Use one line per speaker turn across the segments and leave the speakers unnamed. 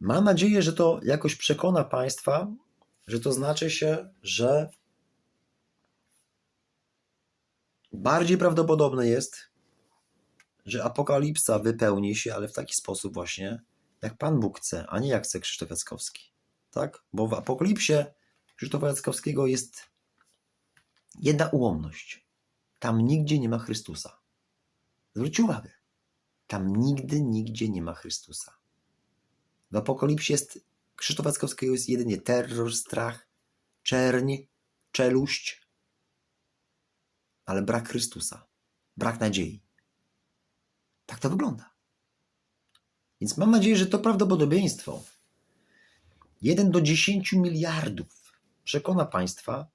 Mam nadzieję, że to jakoś przekona Państwa, że to znaczy się, że bardziej prawdopodobne jest, że apokalipsa wypełni się, ale w taki sposób właśnie, jak Pan Bóg chce, a nie jak chce Krzysztof Jackowski. Tak? Bo w apokalipsie Krzysztofa Jackowskiego jest jedna ułomność. Tam nigdzie nie ma Chrystusa. Zwróć uwagę. Tam nigdy, nigdzie nie ma Chrystusa. W apokalipsie jest Krzysztofa Jackowskiego jest jedynie terror, strach, czerń, czeluść, ale brak Chrystusa, brak nadziei. Tak to wygląda. Więc mam nadzieję, że to prawdopodobieństwo 1 do 10 miliardów przekona Państwa,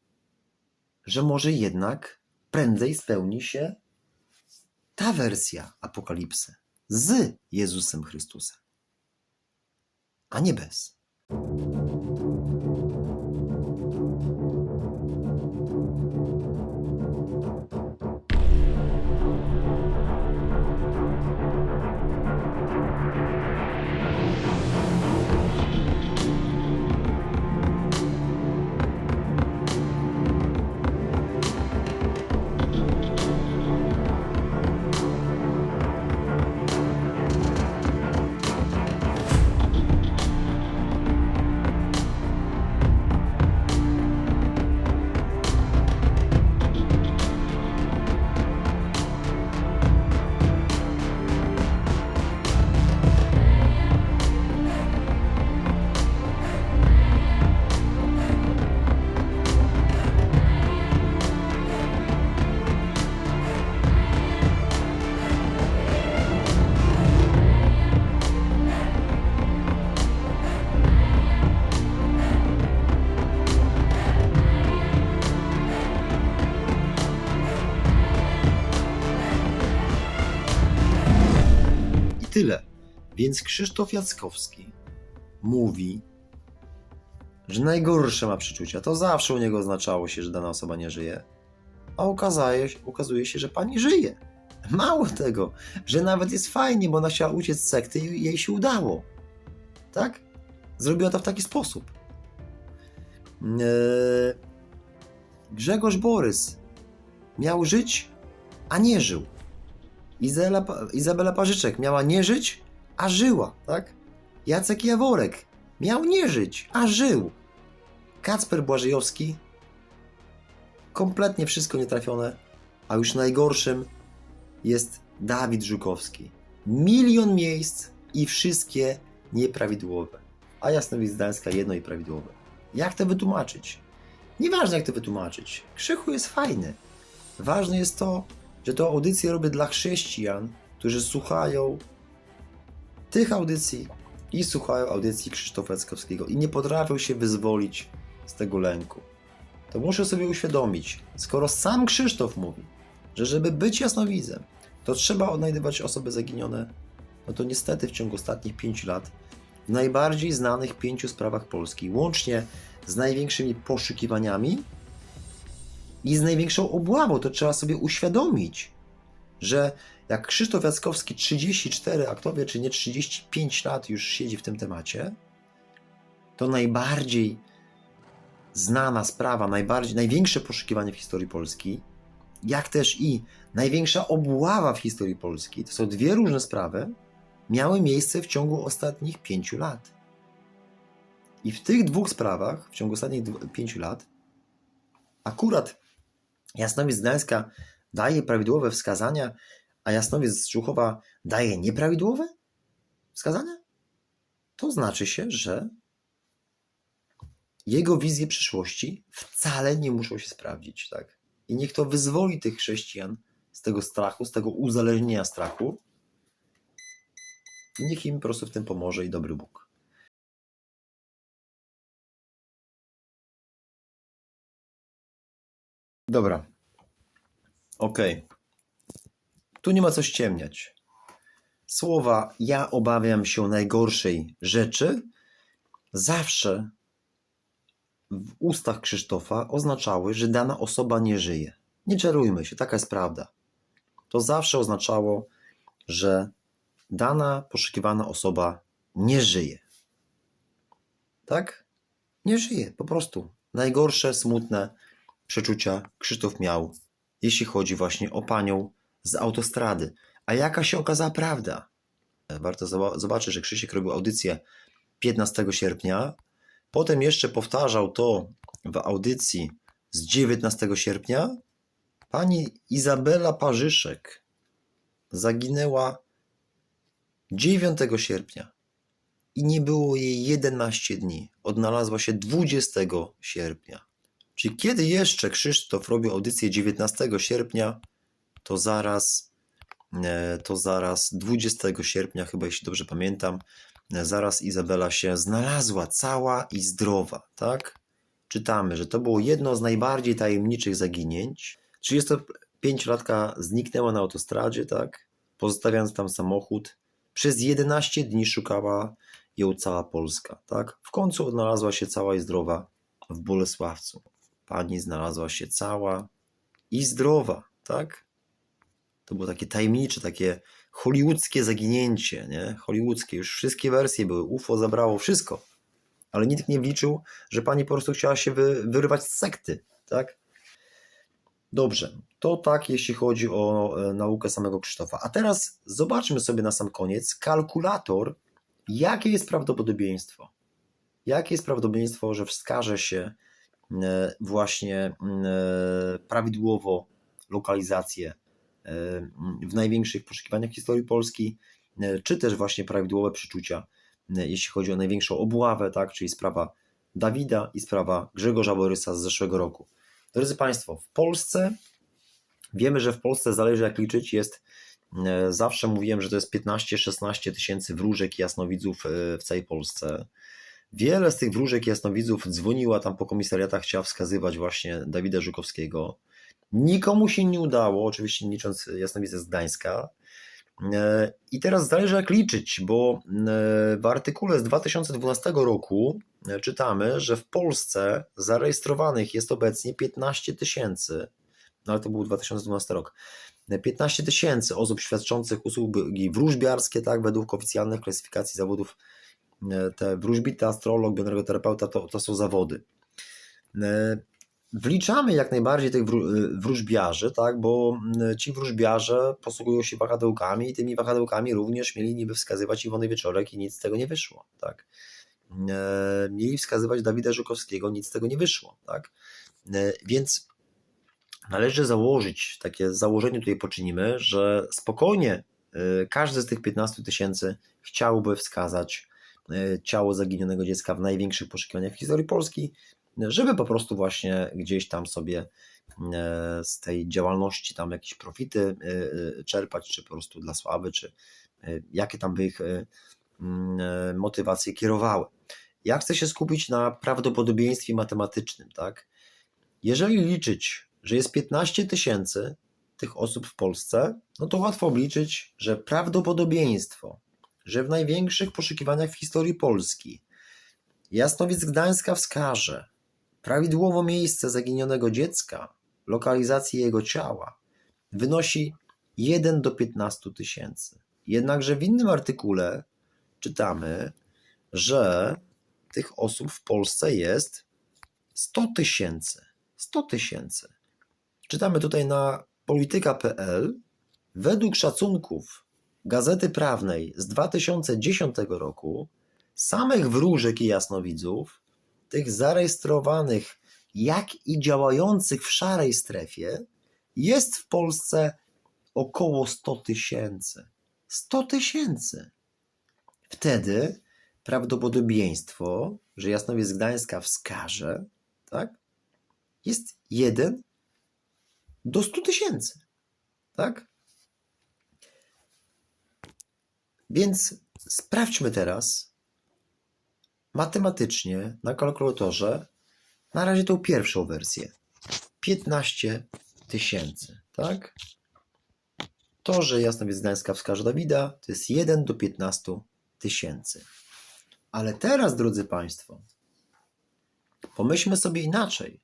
że może jednak prędzej spełni się ta wersja apokalipsy z Jezusem Chrystusem, a nie bez. Więc Krzysztof Jackowski mówi, że najgorsze ma przeczucia. To zawsze u niego oznaczało się, że dana osoba nie żyje. A okazuje, okazuje się, że pani żyje. Mało tego, że nawet jest fajnie, bo ona chciała uciec z sekty i jej się udało. Tak? Zrobiła to w taki sposób. Eee, Grzegorz Borys miał żyć, a nie żył. Izela, Izabela Parzyczek miała nie żyć, a żyła, tak? Jacek Jaworek miał nie żyć, a żył. Kacper Błażejowski kompletnie wszystko nietrafione, a już najgorszym jest Dawid Żukowski. Milion miejsc i wszystkie nieprawidłowe. A Jasnowic Gdańska jedno i prawidłowe. Jak to wytłumaczyć? Nieważne jak to wytłumaczyć. Krzychu jest fajny. Ważne jest to, że to audycje robię dla chrześcijan, którzy słuchają tych audycji i słuchają audycji Krzysztofa Jackowskiego i nie potrafią się wyzwolić z tego lęku. To muszę sobie uświadomić, skoro sam Krzysztof mówi, że żeby być jasnowidzem, to trzeba odnajdywać osoby zaginione, no to niestety w ciągu ostatnich pięciu lat w najbardziej znanych pięciu sprawach Polski, łącznie z największymi poszukiwaniami i z największą obławą, to trzeba sobie uświadomić, że jak Krzysztof Jackowski 34, a kto wie, czy nie 35 lat już siedzi w tym temacie, to najbardziej znana sprawa, najbardziej, największe poszukiwanie w historii Polski, jak też i największa obława w historii Polski, to są dwie różne sprawy, miały miejsce w ciągu ostatnich pięciu lat. I w tych dwóch sprawach, w ciągu ostatnich pięciu lat, akurat Jasnowiec Gdańska daje prawidłowe wskazania, a Jasnowiec z daje nieprawidłowe wskazania? To znaczy się, że jego wizje przyszłości wcale nie muszą się sprawdzić, tak? I niech to wyzwoli tych chrześcijan z tego strachu, z tego uzależnienia strachu. I niech im po prostu w tym pomoże i dobry Bóg. Dobra. Okej. Tu nie ma co ściemniać. Słowa ja obawiam się najgorszej rzeczy zawsze w ustach Krzysztofa oznaczały, że dana osoba nie żyje. Nie czarujmy się, taka jest prawda. To zawsze oznaczało, że dana poszukiwana osoba nie żyje. tak? Nie żyje, po prostu. Najgorsze, smutne przeczucia Krzysztof miał, jeśli chodzi właśnie o panią z autostrady. A jaka się okazała prawda? Warto zoba- zobaczyć, że Krzysiek robił audycję 15 sierpnia, potem jeszcze powtarzał to w audycji z 19 sierpnia. Pani Izabela Parzyszek zaginęła 9 sierpnia i nie było jej 11 dni. Odnalazła się 20 sierpnia. Czyli kiedy jeszcze Krzysztof robił audycję 19 sierpnia, to zaraz, e, to zaraz 20 sierpnia, chyba jeśli dobrze pamiętam, e, zaraz Izabela się znalazła cała i zdrowa, tak? Czytamy, że to było jedno z najbardziej tajemniczych zaginięć. 35-latka zniknęła na autostradzie, tak? Pozostawiając tam samochód. Przez 11 dni szukała ją cała Polska, tak? W końcu odnalazła się cała i zdrowa w Bolesławcu. Pani znalazła się cała i zdrowa, tak? To było takie tajemnicze, takie hollywoodzkie zaginięcie, nie? Hollywoodzkie, już wszystkie wersje były, UFO zabrało wszystko. Ale nikt nie wliczył, że pani po prostu chciała się wy, wyrywać z sekty, tak? Dobrze, to tak jeśli chodzi o e, naukę samego Krzysztofa. A teraz zobaczmy sobie na sam koniec kalkulator, jakie jest prawdopodobieństwo. Jakie jest prawdopodobieństwo, że wskaże się e, właśnie e, prawidłowo lokalizację w największych poszukiwaniach historii Polski, e, czy też właśnie prawidłowe przeczucia, e, jeśli chodzi o największą obławę, tak, czyli sprawa Dawida i sprawa Grzegorza Borysa z zeszłego roku. Drodzy Państwo, w Polsce wiemy, że w Polsce zależy jak liczyć, jest e, zawsze mówiłem, że to jest 15-16 tysięcy wróżek i jasnowidzów w całej Polsce. Wiele z tych wróżek i jasnowidzów dzwoniła tam po komisariatach, chciała wskazywać właśnie Dawida Żukowskiego. Nikomu się nie udało, oczywiście licząc jasnowidza z Gdańska. E, I teraz zależy jak liczyć, bo e, w artykule z 2012 roku e, czytamy, że w Polsce zarejestrowanych jest obecnie 15 tysięcy, no ale to był 2012 rok, 15 tysięcy osób świadczących usługi wróżbiarskie, tak, według oficjalnych klasyfikacji zawodów e, te wróżbita, astrolog, bioenergoterapeuta to, to są zawody. Wliczamy jak najbardziej tych y, wróżbiarzy, tak, bo mm, ci wróżbiarze posługują się wahadełkami i tymi wahadełkami również mieli niby wskazywać Iwony Wieczorek i nic z tego nie wyszło. Tak. E, Mieli wskazywać Dawida Żukowskiego, nic z tego nie wyszło. Tak. E, Więc należy założyć, takie założenie tutaj poczynimy, że spokojnie e, każdy z tych 15 tysięcy chciałby wskazać ciało zaginionego dziecka w największych poszukiwaniach w historii Polski, żeby po prostu właśnie gdzieś tam sobie e, z tej działalności tam jakieś profity e, e, czerpać, czy po prostu dla sławy, czy jakie tam by ich mm, motywacje kierowały. Ja chcę się skupić na prawdopodobieństwie matematycznym, tak? Jeżeli liczyć, że jest 15 tysięcy tych osób w Polsce, no to łatwo obliczyć, że prawdopodobieństwo, że w największych poszukiwaniach w historii Polski Jasnowic Gdańska wskaże prawidłowo miejsce zaginionego dziecka, lokalizację jego ciała, wynosi 1 do 15 tysięcy. Jednakże w innym artykule czytamy, że tych osób w Polsce jest 100 tysięcy. 100 tysięcy. Czytamy tutaj na polityka.pl. Według szacunków Gazety Prawnej z 2010 roku samych wróżek i jasnowidzów, tych zarejestrowanych, jak i działających w szarej strefie, jest w Polsce około 100 tysięcy. 100 tysięcy. Wtedy prawdopodobieństwo, że Jasnowiec Gdańska wskaże, tak, jest 1 do 100 tysięcy. Tak? Więc sprawdźmy teraz matematycznie na kalkulatorze na razie tą pierwszą wersję. 15 tysięcy, tak? To, że Jasnowiec Gdańska wskaże Dawida, to jest 1 do 15 tysięcy. Ale teraz, drodzy Państwo, pomyślmy sobie inaczej.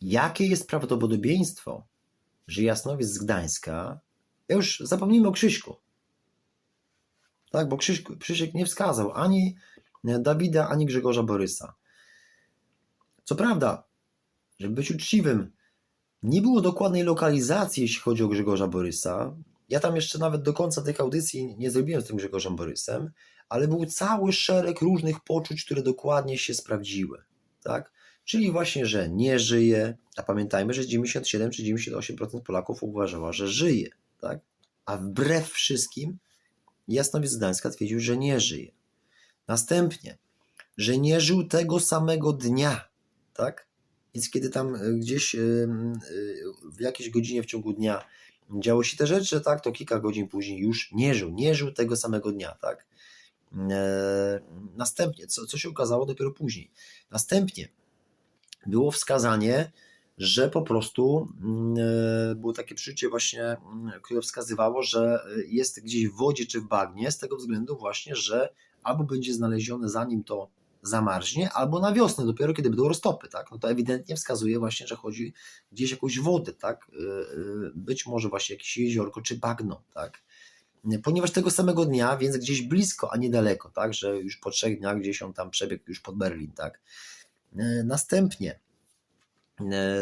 Jakie jest prawdopodobieństwo, że Jasnowiec z Gdańska, ja już zapomnijmy o Krzyśku, tak, bo Krzyśku, Krzysiek nie wskazał ani Dawida ani Grzegorza Borysa. Co prawda, żeby być uczciwym, nie było dokładnej lokalizacji, jeśli chodzi o Grzegorza Borysa. Ja tam jeszcze nawet do końca tych audycji nie zrobiłem z tym Grzegorzem Borysem, ale był cały szereg różnych poczuć, które dokładnie się sprawdziły. Tak? Czyli właśnie, że nie żyje, a pamiętajmy, że 97 czy 98% Polaków uważała, że żyje. Tak? A wbrew wszystkim Jasnowiec Gdańska twierdził, że nie żyje. Następnie, że nie żył tego samego dnia. Tak? Więc kiedy tam e, gdzieś e, w jakiejś godzinie w ciągu dnia działo się te rzeczy, tak, to kilka godzin później już nie żył, nie żył tego samego dnia, tak. E, następnie, co, co się okazało dopiero później, następnie było wskazanie, że po prostu było takie przyczyncie właśnie, które wskazywało, że jest gdzieś w wodzie czy w bagnie, z tego względu właśnie, że albo będzie znalezione zanim to zamarznie, albo na wiosnę, dopiero kiedy będą roztopy, tak? No to ewidentnie wskazuje właśnie, że chodzi gdzieś jakąś wodę, tak? Y, y, być może właśnie jakieś jeziorko czy bagno, tak? Ponieważ tego samego dnia, więc gdzieś blisko, a niedaleko, tak? Że już po trzech dniach gdzieś on tam przebiegł już pod Berlin, tak? Y, następnie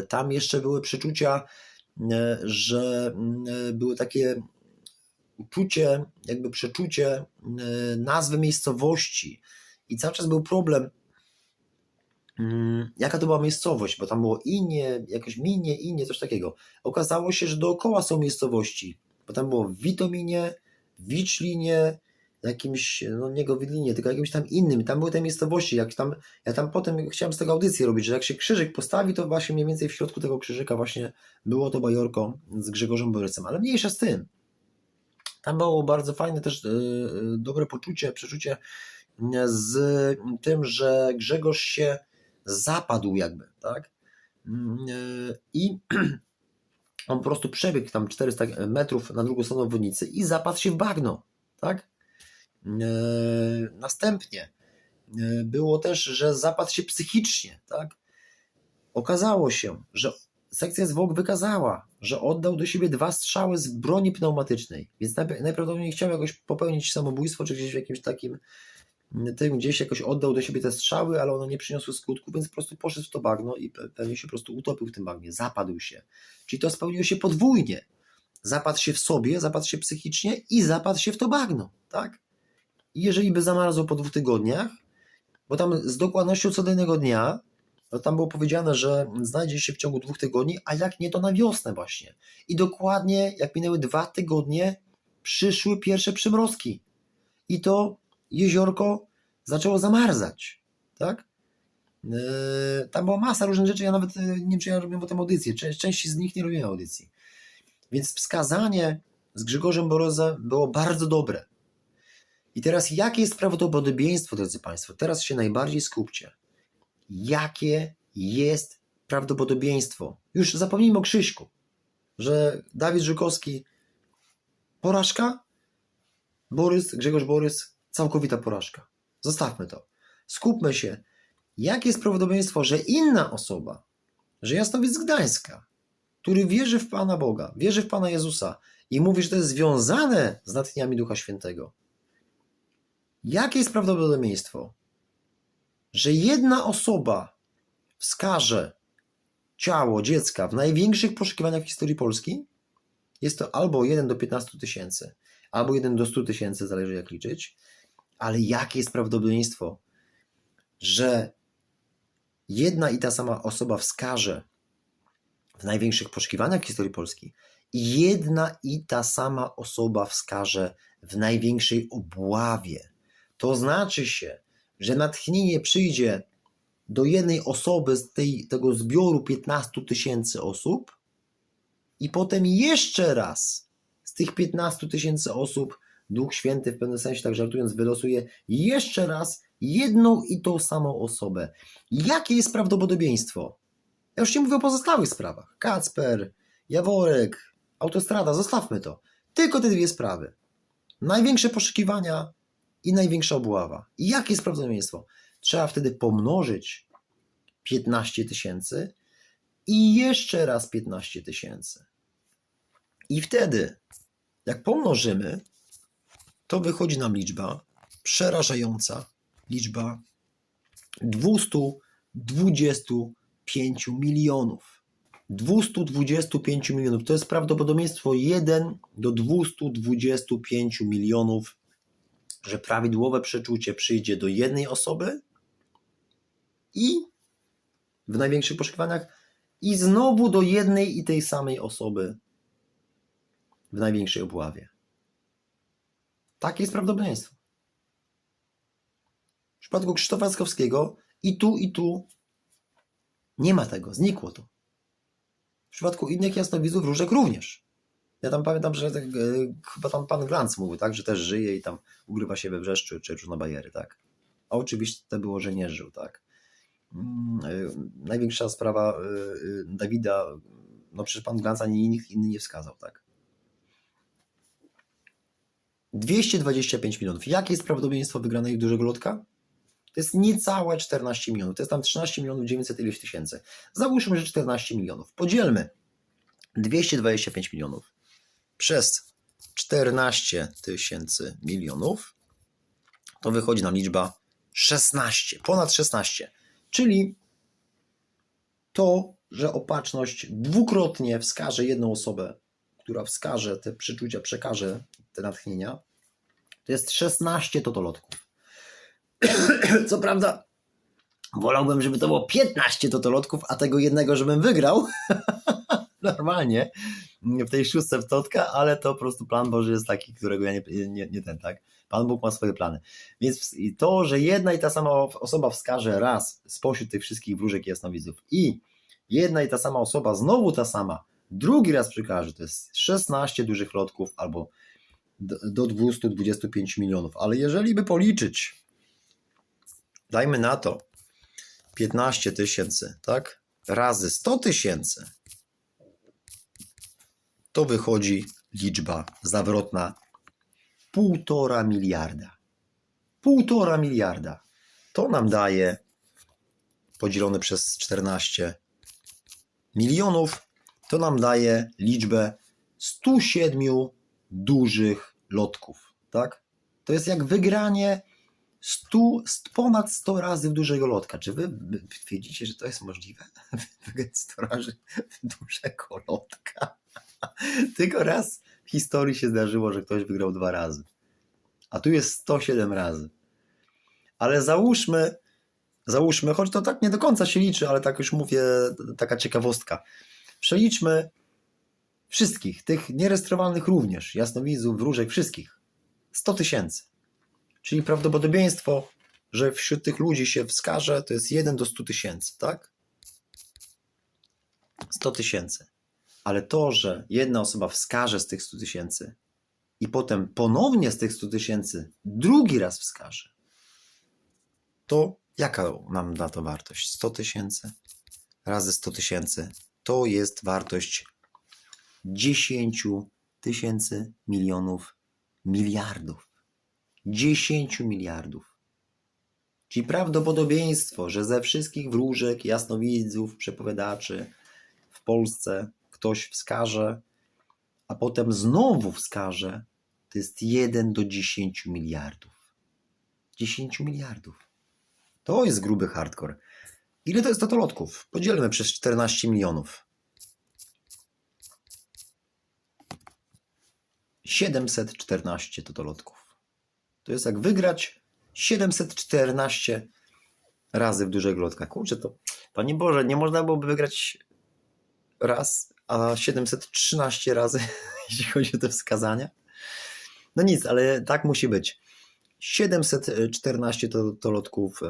tam jeszcze były przeczucia, że były takie uczucie, jakby przeczucie nazwy miejscowości, i cały czas był problem, mm, jaka to była miejscowość, bo tam było Inie, jakoś Minie, Inie, coś takiego. Okazało się, że dookoła są miejscowości, bo tam było Witominie, Wiczlinie, jakimś, no nie Gowidlinie, tylko jakimś tam innym. Tam były te miejscowości, jak tam, ja tam potem chciałem z tego audycję robić, że jak się krzyżyk postawi, to właśnie mniej więcej w środku tego krzyżyka właśnie było to bajorko z Grzegorzem Borysem, ale mniejsza z tym. Tam było bardzo fajne też yy, dobre poczucie, przeczucie z tym, że Grzegorz się zapadł jakby, tak? I on po prostu przebiegł tam 400 metrów na drugą stronę obwodnicy i zapadł się w bagno, tak? Następnie było też, że zapadł się psychicznie, tak? Okazało się, że sekcja zwłok wykazała, że oddał do siebie dwa strzały z broni pneumatycznej, więc najprawdopodobniej chciał jakoś popełnić samobójstwo, czy gdzieś w jakimś takim tym gdzieś jakoś oddał do siebie te strzały, ale one nie przyniosły skutku, więc po prostu poszedł w to bagno i pewnie się po prostu utopił w tym bagnie, zapadł się. Czyli to spełniło się podwójnie. Zapadł się w sobie, zapadł się psychicznie i zapadł się w to bagno, tak? I jeżeli by zamarzł po dwóch tygodniach, bo tam z dokładnością co do jednego dnia, to tam było powiedziane, że znajdzie się w ciągu dwóch tygodni, a jak nie, to na wiosnę właśnie. I dokładnie jak minęły dwa tygodnie, przyszły pierwsze przymrozki. I to jeziorko zaczęło zamarzać, tak? Yy, tam była masa różnych rzeczy, ja nawet e, nie wiem, czy ja robiłem potem audycję, część z nich nie robiłem audycji. Więc wskazanie z Grzegorzem Borozem było bardzo dobre. I teraz jakie jest prawdopodobieństwo, drodzy Państwo? Teraz się najbardziej skupcie. Jakie jest prawdopodobieństwo? Już zapomnijmy o Krzyśku, że Dawid Żukowski porażka, Borys, Grzegorz Borys całkowita porażka. Zostawmy to. Skupmy się, jakie jest prawdopodobieństwo, że inna osoba, że jasnowiec Gdańska, który wierzy w Pana Boga, wierzy w Pana Jezusa i mówi, że to jest związane z natchnieniami Ducha Świętego, jakie jest prawdopodobieństwo, że jedna osoba wskaże ciało dziecka w największych poszukiwaniach w historii Polski? Jest to albo 1 do 15 tysięcy, albo 1 do 100 tysięcy, zależy jak liczyć, ale jakie jest prawdopodobieństwo, że jedna i ta sama osoba wskaże w największych poszukiwaniach w historii Polski i jedna i ta sama osoba wskaże w największej obławie. To znaczy się, że natchnienie przyjdzie do jednej osoby z tej, tego zbioru 15 tysięcy osób i potem jeszcze raz z tych 15 tysięcy osób Duch Święty w pewnym sensie, tak żartując, wylosuje jeszcze raz jedną i tą samą osobę. Jakie jest prawdopodobieństwo? Ja już nie mówię o pozostałych sprawach. Kacper, Jaworek, autostrada, zostawmy to. Tylko te dwie sprawy. Największe poszukiwania i największa obława. I jakie jest prawdopodobieństwo? Trzeba wtedy pomnożyć 15 tysięcy i jeszcze raz 15 tysięcy. I wtedy, jak pomnożymy, to wychodzi nam liczba przerażająca liczba 225 milionów. 225 milionów to jest prawdopodobieństwo 1 do 225 milionów, że prawidłowe przeczucie przyjdzie do jednej osoby i w największych poszukiwaniach i znowu do jednej i tej samej osoby w największej obławie. Takie jest prawdopodobieństwo. W przypadku Krzysztofa i tu, i tu nie ma tego, znikło to. W przypadku innych jasnowidzów różek również. Ja tam pamiętam, że tak, e, chyba tam pan Glanc mówił, tak, że też żyje i tam ugrywa się we wrzeszczu czy różne bariery, tak. A oczywiście to było, że nie żył, tak. Mm, e, największa sprawa e, Dawida, no przecież pan Glanc ani nikt inny nie wskazał, tak. 225 milionów. Jakie jest prawdopodobieństwo wygranej dużego lotka? To jest niecałe 14 milionów. To jest tam 13 milionów 900 ileś tysięcy. Załóżmy, że 14 milionów. Podzielmy 225 milionów przez 14 tysięcy milionów. To wychodzi nam liczba 16, ponad 16. Czyli to, że opatrzność dwukrotnie wskaże jedną osobę, która wskaże te przeczucia, przekaże te natchnienia, to jest 16 totolotków. Co prawda, wolałbym, żeby to było 15 totolotków, a tego jednego, żebym wygrał. Normalnie w tej szóstce w totka, ale to po prostu plan Boży jest taki, którego ja nie, nie, nie ten, tak? Pan Bóg ma swoje plany. Więc to, że jedna i ta sama osoba wskaże raz spośród tych wszystkich wróżek jasnowidzów i jedna i ta sama osoba, znowu ta sama, drugi raz przekaże, to jest 16 dużych lotków albo do 225 milionów. Ale jeżeli by policzyć, dajmy na to 15 tysięcy, tak? Razy 100 tysięcy, to wychodzi liczba zawrotna półtora miliarda. Półtora miliarda. To nam daje podzielone przez 14 milionów, to nam daje liczbę 107 dużych lotków, tak? To jest jak wygranie 100, ponad 100 razy dużego lotka. Czy wy wiedzicie, że to jest możliwe? Wygrać 100 razy dużego lotka. Tylko raz w historii się zdarzyło, że ktoś wygrał dwa razy. A tu jest 107 razy. Ale załóżmy, załóżmy, choć to tak nie do końca się liczy, ale tak już mówię, taka ciekawostka. Przeliczmy wszystkich, tych nierejestrowanych również, jasnowidzów, wróżek, wszystkich. 100 tysięcy. Czyli prawdopodobieństwo, że wśród tych ludzi się wskaże, to jest 1 do 100 tysięcy, tak? 100 tysięcy. Ale to, że jedna osoba wskaże z tych 100 tysięcy i potem ponownie z tych 100 tysięcy drugi raz wskaże, to jaka nam da to wartość? 100 tysięcy razy 100 tysięcy to jest wartość 10 tysięcy milionów miliardów. 10 miliardów. Czyli prawdopodobieństwo, że ze wszystkich wróżek, jasnowidzów, przepowiadaczy w Polsce ktoś wskaże, a potem znowu wskaże, to jest 1 do 10 miliardów. 10 miliardów. To jest gruby hardcore. Ile to jest totolotków? Podzielmy przez 14 milionów. 714 totolotków. To jest jak wygrać 714 razy w dużego lotka. Kurczę, to Panie Boże, nie można byłoby wygrać raz, a 713 razy, jeśli chodzi o te wskazania? No nic, ale tak musi być. 714 to, to lotków,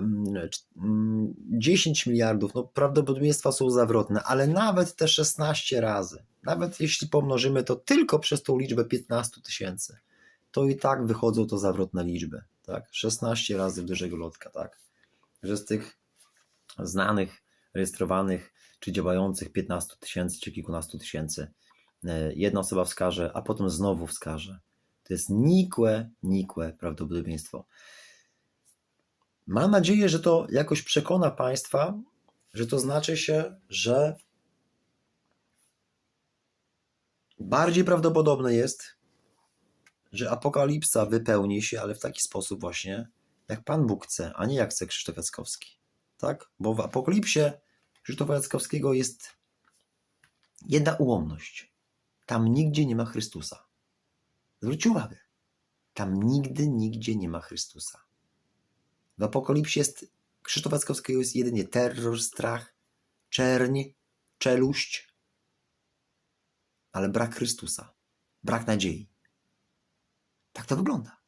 10 miliardów, no prawdopodobieństwa są zawrotne, ale nawet te 16 razy, nawet jeśli pomnożymy to tylko przez tą liczbę 15 tysięcy, to i tak wychodzą to zawrotne liczby, tak? 16 razy dużego lotka, tak? Że z tych znanych, rejestrowanych czy działających 15 tysięcy czy kilkunastu tysięcy e, jedna osoba wskaże, a potem znowu wskaże to jest nikłe, nikłe prawdopodobieństwo. Mam nadzieję, że to jakoś przekona Państwa, że to znaczy się, że bardziej prawdopodobne jest, że apokalipsa wypełni się, ale w taki sposób właśnie, jak Pan Bóg chce, a nie jak chce Krzysztof Jackowski. Tak? Bo w Apokalipsie Krzysztofa Jackowskiego jest jedna ułomność. Tam nigdzie nie ma Chrystusa. Zwróćcie uwagę. Tam nigdy, nigdzie nie ma Chrystusa. W Apokalipsie jest Krzysztofa Jackowskiego jest jedynie terror, strach, czerń, czeluść, ale brak Chrystusa, brak nadziei. Tak to wygląda.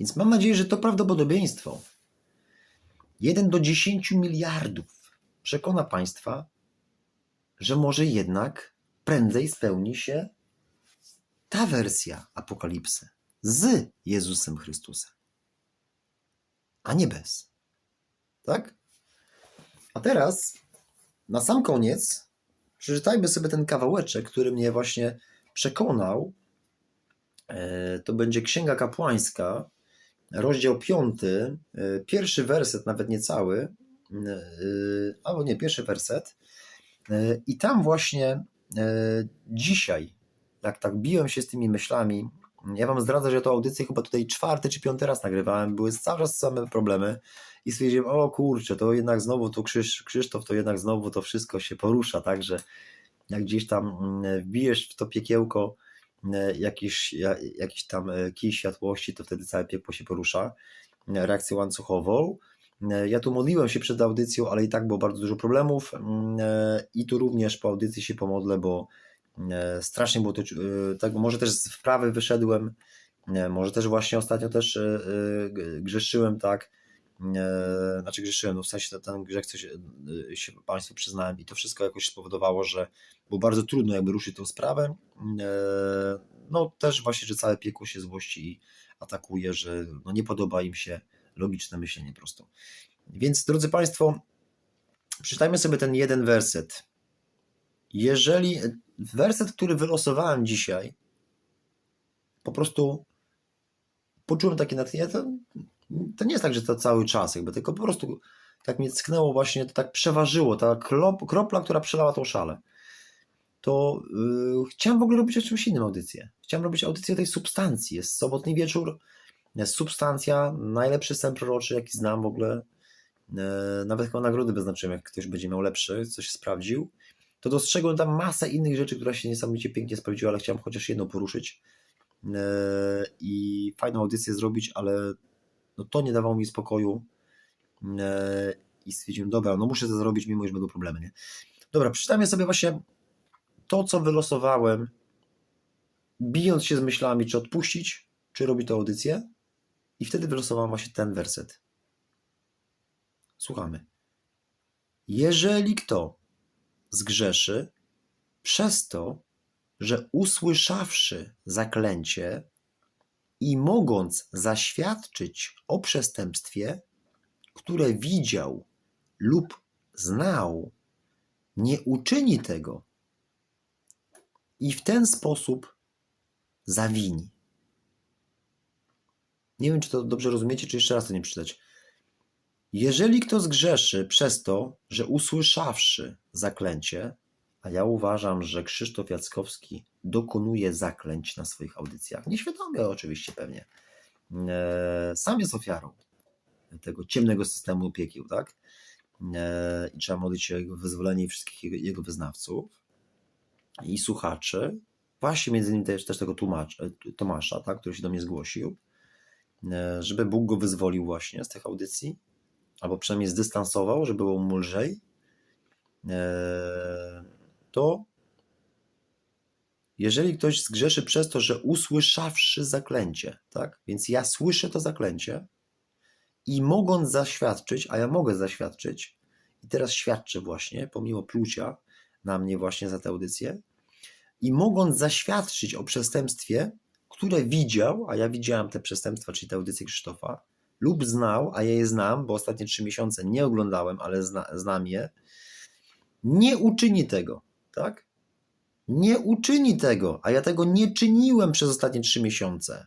Więc mam nadzieję, że to prawdopodobieństwo 1 do 10 miliardów przekona Państwa, że może jednak prędzej spełni się ta wersja apokalipsy z Jezusem Chrystusem, a nie bez. Tak? A teraz, na sam koniec, przeczytajmy sobie ten kawałeczek, który mnie właśnie przekonał. E, to będzie Księga Kapłańska, rozdział 5, e, pierwszy werset, nawet niecały, e, albo nie, pierwszy werset. I tam właśnie dzisiaj, jak tak biłem się z tymi myślami, ja wam zdradzę, że to audycję chyba tutaj czwarty czy piąty raz nagrywałem, były cały czas same problemy i stwierdziłem, o kurczę, to jednak znowu tu Krzysz, Krzysztof, to jednak znowu to wszystko się porusza, także jak gdzieś tam mm, wbijesz w to piekiełko jakiś, jakiś tam kij światłości, to wtedy całe piekło się porusza, reakcję łańcuchową. Ja tu modliłem się przed audycją, ale i tak było bardzo dużo problemów. Mm, i tu również po audycji się pomodlę, bo strasznie było to, tak, może też z wprawy wyszedłem, może też właśnie ostatnio też grzeszyłem tak, e, znaczy grzeszyłem, no w sensie ten grzech coś e, się Państwu przyznałem i to wszystko jakoś spowodowało, że było bardzo trudno jakby ruszyć tą sprawę. E, no też właśnie, że całe piekło się złości i atakuje, że no nie podoba im się logiczne myślenie prosto. Więc drodzy Państwo, przeczytajmy sobie ten jeden werset. Jeżeli werset, który wylosowałem dzisiaj, po prostu poczułem takie natchnienie, to to nie jest tak, że to cały czas, jakby, tylko po prostu tak mnie cknęło właśnie, to tak przeważyło, ta kropla, która przelała tą szalę. To yy, chciałem w ogóle robić o czymś innym audycję. Chciałem robić audycję tej substancji. Jest sobotni wieczór, substancja, najlepszy sen proroczy, jaki znam w ogóle. Yy, nawet chyba nagrody wyznaczyłem, jak ktoś będzie miał lepszy, coś sprawdził. To dostrzegłem tam masę innych rzeczy, która się niesamowicie pięknie sprawdziła, ale chciałem chociaż jedną poruszyć yy, i fajną audycję zrobić, ale no to nie dawało mi spokoju e, i stwierdziłem, dobra, no muszę to zrobić, mimo że będą problemy, nie? Dobra, przeczytajmy sobie właśnie to, co wylosowałem, bijąc się z myślami, czy odpuścić, czy robić tę audycję i wtedy wylosowałem właśnie ten werset. Słuchamy. Jeżeli kto zgrzeszy przez to, że usłyszawszy zaklęcie, i mogąc zaświadczyć o przestępstwie, które widział lub znał, nie uczyni tego i w ten sposób zawini. Nie wiem, czy to dobrze rozumiecie, czy jeszcze raz to nie przeczytać. Jeżeli kto zgrzeszy przez to, że usłyszawszy zaklęcie, a ja uważam, że Krzysztof Jackowski dokonuje zaklęć na swoich audycjach. Nieświadomie oczywiście pewnie. E, sam jest ofiarą tego ciemnego systemu piekieł, tak? E, I trzeba modlić się o jego wyzwolenie i wszystkich jego, wyznawców i słuchaczy. Właśnie między innymi też, też tego tłumacza, Tomasza, tak, który się do mnie zgłosił, żeby Bóg go wyzwolił właśnie z tych audycji, albo przynajmniej zdystansował, żeby było mu lżej to jeżeli ktoś zgrzeszy przez to, że usłyszawszy zaklęcie, tak? Więc ja słyszę to zaklęcie i mogąc zaświadczyć, a ja mogę zaświadczyć, i teraz świadczę właśnie, pomimo plucia na mnie właśnie za tę audycję, i mogąc zaświadczyć o przestępstwie, które widział, a ja widziałem te przestępstwa, czyli te audycje Krzysztofa, lub znał, a ja je znam, bo ostatnie trzy miesiące nie oglądałem, ale zna, znam je, nie uczyni tego tak? Nie uczyni tego, a ja tego nie czyniłem przez ostatnie trzy miesiące.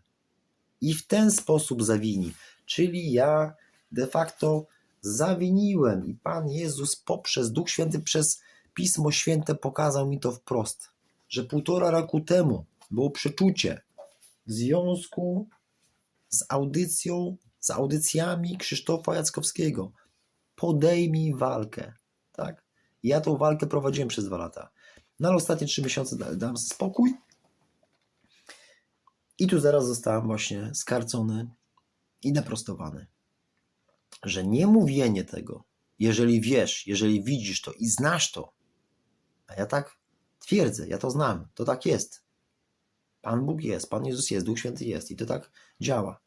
I w ten sposób zawini. Czyli ja de facto zawiniłem i Pan Jezus poprzez Duch Święty, przez Pismo Święte pokazał mi to wprost, że półtora roku temu było przeczucie w związku z audycją z audycjami Krzysztofa Jackowskiego. Podejmij walkę, tak? Ja tą walkę prowadziłem przez dwa lata. No ale ostatnie trzy miesiące da- dałem spokój. I tu zaraz zostałem właśnie skarcony i naprostowany, że nie mówienie tego, jeżeli wiesz, jeżeli widzisz to i znasz to, a ja tak twierdzę, ja to znam, to tak jest. Pan Bóg jest, Pan Jezus jest, Duch Święty jest i to tak działa.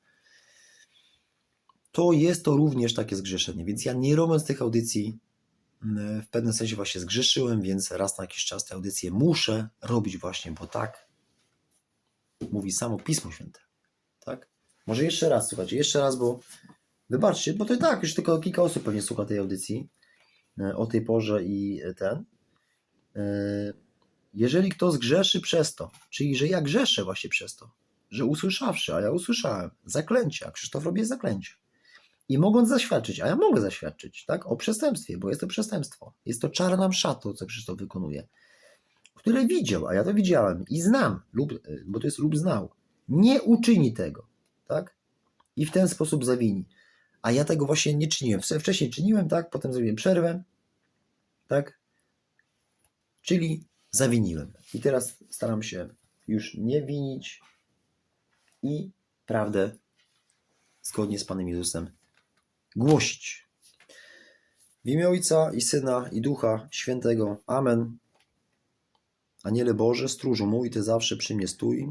To jest to również takie zgrzeszenie, więc ja nie robiąc tych audycji, mm, w pewnym sensie właśnie zgrzeszyłem, więc raz na jakiś czas te audycje muszę robić właśnie, bo tak mówi samo Pismo Święte. Tak? Może jeszcze raz, słuchajcie, jeszcze raz, bo wybaczcie, bo to i tak już tylko kilka osób pewnie słucha tej audycji e, o tej porze i ten. E, Jeżeli kto zgrzeszy przez to, czyli że ja grzeszę właśnie przez to, że usłyszawszy, a ja usłyszałem zaklęcie, a Krzysztof robi zaklęcie. I mogąc zaświadczyć, a ja mogę zaświadczyć, tak, o przestępstwie, bo jest to przestępstwo. Jest to czarna msza, to co Krzysztof wykonuje, które widział, a ja to widziałem i znam, lub, bo to jest lub znał. Nie uczyni tego, tak? I w ten sposób zawini. A ja tego właśnie nie czyniłem. Wcze- Wcześniej czyniłem, tak, potem zrobiłem przerwę, tak? Czyli zawiniłem. I teraz staram się już nie winić i prawdę zgodnie z Panem Jezusem głosić. W imię Ojca i Syna i Ducha Świętego. Amen. Aniele Boże, stróżu mój, Ty zawsze przy mnie stój.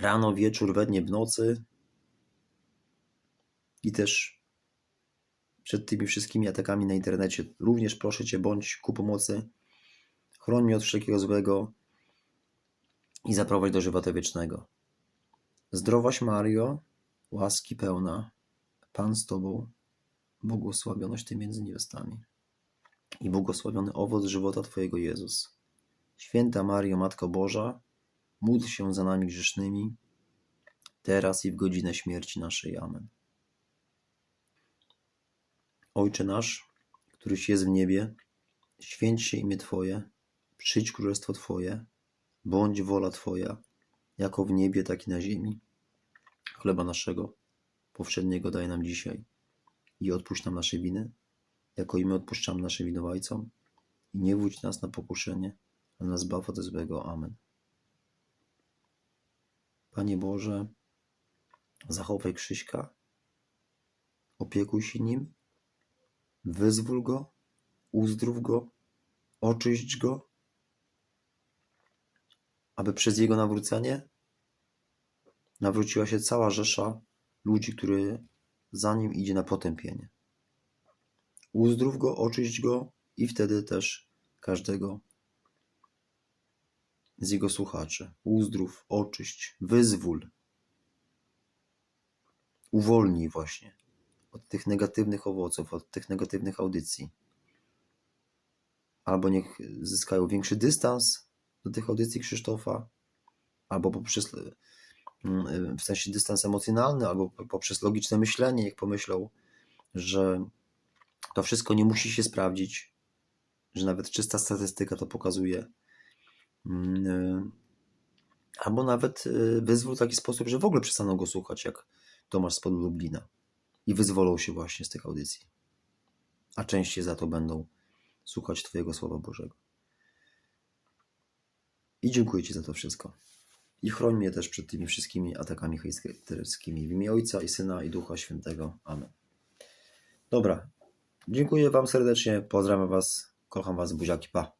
Rano, wieczór, we dnie, w nocy. I też przed tymi wszystkimi atakami na internecie. Również proszę Cię, bądź ku pomocy. Chroń mnie od wszelkiego złego i zaprowadź do żywota wiecznego. Zdrowaś Mario, łaski pełna, Pan z Tobą, błogosławionaś Ty między niewiastami i błogosławiony owoc żywota Twojego Jezus. Święta Mario, Matko Boża, módl się za nami grzesznymi, teraz i w godzinę śmierci naszej. Amen. Ojcze nasz, któryś jest w niebie, święć się imię Twoje, przyjdź królestwo Twoje, bądź wola Twoja, jako w niebie, tak i na ziemi. Chleba naszego powszedniego daj nam dzisiaj i odpuść nam nasze winy, jako i my odpuszczamy naszym winowajcom. I nie wódź nas na pokuszenie, ale nas zbaw od złego. Amen. Panie Boże, zachowaj Krzyśka, opiekuj się nim, wyzwól go, uzdrów go, oczyść go, aby przez jego nawrócenie nawróciła się cała rzesza ludzi, który za nim idzie na potępienie. Uzdrów go, oczyść go i wtedy też każdego z jego słuchaczy. Uzdrów, oczyść, wyzwól. Uwolnij właśnie od tych negatywnych owoców, od tych negatywnych audycji. Albo niech zyskają większy dystans do tych audycji Krzysztofa, albo poprzez w sensie dystans emocjonalny, albo poprzez logiczne myślenie, niech pomyślą, że to wszystko nie musi się sprawdzić, że nawet czysta statystyka to pokazuje. Albo nawet wyzwól w taki sposób, że w ogóle przestaną go słuchać, jak Tomasz z Lublina i wyzwolą się właśnie z tych audycji. A częściej za to będą słuchać Twojego Słowa Bożego. I dziękuję Ci za to wszystko. I chroń mnie też przed tymi wszystkimi atakami hejterskimi. W imię Ojca i Syna i Ducha Świętego. Amen. Dobra. Dziękuję Wam serdecznie. Pozdrawiam Was. Kocham Was. Buziaki. Pa.